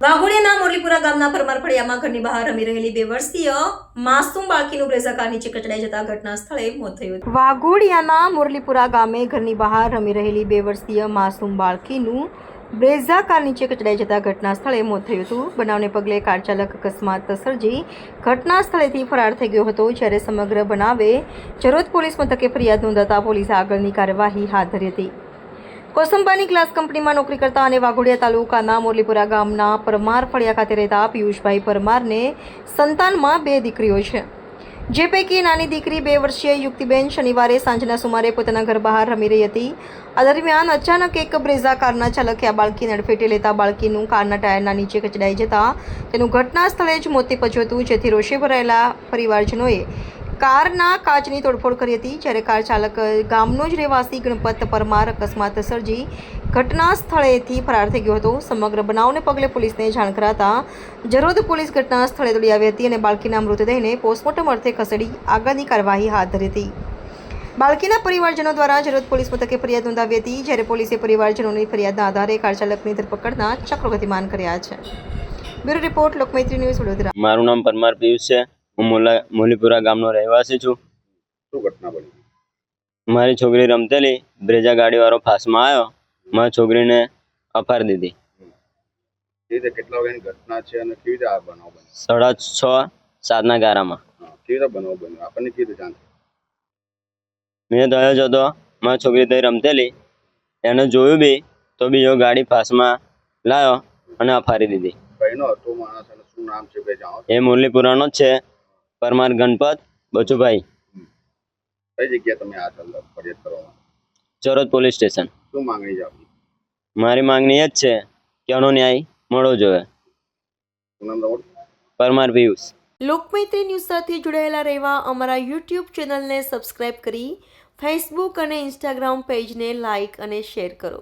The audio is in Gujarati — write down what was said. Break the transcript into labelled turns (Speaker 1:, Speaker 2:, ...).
Speaker 1: વાઘોડિયાના મુરલીપુરા ગામના પરમાર ફળિયામાં ઘરની બહાર રમી રહેલી બે વર્ષીય માસૂમ બાળકીનું બ્રેઝા નીચે કચડાઈ જતા ઘટના સ્થળે મોત થયું વાઘોડિયાના મુરલીપુરા ગામે ઘરની બહાર રમી રહેલી બે વર્ષીય માસૂમ બાળકીનું બ્રેઝા કાર નીચે કચડાઈ જતા ઘટના સ્થળે મોત થયું હતું. બનાવને પગલે કાર ચાલક અકસ્માત સર્જી ઘટના સ્થળેથી ફરાર થઈ ગયો હતો, જ્યારે સમગ્ર બનાવે જરોદ પોલીસ મથકે ફરિયાદ નોંધાતા પોલીસે આગળની કાર્યવાહી હાથ ધરી હતી. કોસંબાની ગ્લાસ કંપનીમાં નોકરી કરતા અને વાઘોડિયા તાલુકાના મોરલીપુરા ગામના પરમાર ફળિયા ખાતે રહેતા પિયુષભાઈ પરમારને સંતાનમાં બે દીકરીઓ છે. જે પૈકી નાની દીકરી બે વર્ષીય યુક્તિબેન શનિવારે સાંજના સુમારે પોતાના ઘર બહાર રમી રહી હતી. આ દરમિયાન અચાનક એક બ્રેઝા કારના ચાલકે આ બાળકીને અડફેટે લેતા બાળકીનું કારના ટાયરના નીચે કચડાઈ જતા તેનું ઘટના સ્થળે જ મોત નીપજ્યું હતું, જેથી રોષે ભરાયેલા પરિવારજનોએ કારના કાચની તોડફોડ કરી હતી, જ્યારે કાર ચાલક ગામનો જ રહેવાસી ગણપત પરમાર અકસ્માત સર્જી ઘટના સ્થળેથી ફરાર થઈ ગયો હતો. સમગ્ર બનાવને પગલે પોલીસને જાણ કરાતા જરોદ પોલીસ ઘટના સ્થળે દોડી આવી હતી અને બાળકીના મૃતદેહને પોસ્ટમોર્ટમ અર્થે ખસેડી આગળની કાર્યવાહી હાથ ધરી હતી. બાળકીના પરિવારજનો દ્વારા જરોદ પોલીસ મથકે ફરિયાદ નોંધાવી હતી, જ્યારે પોલીસે પરિવારજનોની ફરિયાદના આધારે કાર ચાલકની ધરપકડના ચક્રો ગતિમાન કર્યા છે. Bureau report Lokmaitri news Vadodara.
Speaker 2: મારું નામ પરમાર પિયુષ છે. હું મોલા મોલીપુરા ગામનો રહેવાસી છું.
Speaker 3: શું ઘટના બની?
Speaker 2: મારી છોકરી રમતેલી બ્રેજા ગાડીવાળો ફાસમાં આવ્યો. મારી છોકરીને અફાર દીધી.
Speaker 3: રીતે કેટલા વાગ્યાની ઘટના છે અને કેવી રીતે આ બનાવ બન્યો?
Speaker 2: સાડા છ સાતના ગારામાં.
Speaker 3: કેવી રીતે બનાવ બન્યો? આપણને કેવી રીતે જાણ
Speaker 2: મેં થયો જ હતો મારી છોકરી તઈ રમતેલી. એને જોયું બી તો બીજો ગાડી ફાસમાં લાવ્યો અને અફારી દીધી.
Speaker 3: કઈનો હતો માણસ અને શું નામ છે બે જાણો
Speaker 2: એ મુરલીપુરાનો જ છે. પરમાર ગણપત બચુભાઈ.
Speaker 3: કઈ જગ્યાએ તમે આ ફરિયાદ કરવા
Speaker 2: ચરોદ પોલીસ સ્ટેશન.
Speaker 3: શું માંગણી છે
Speaker 2: મારી માંગણી એ જ છે કે આનો ન્યાય મળવો જોઈએ. પરમાર પિયુષ.
Speaker 1: લોકમૈત્રી ન્યૂઝ સાથે જોડાયેલા રહેવા અમારા યુટ્યુબ ચેનલને સબસ્ક્રાઇબ કરી ફેસબુક અને ઇન્સ્ટાગ્રામ પેજને લાઇક અને શેર કરો.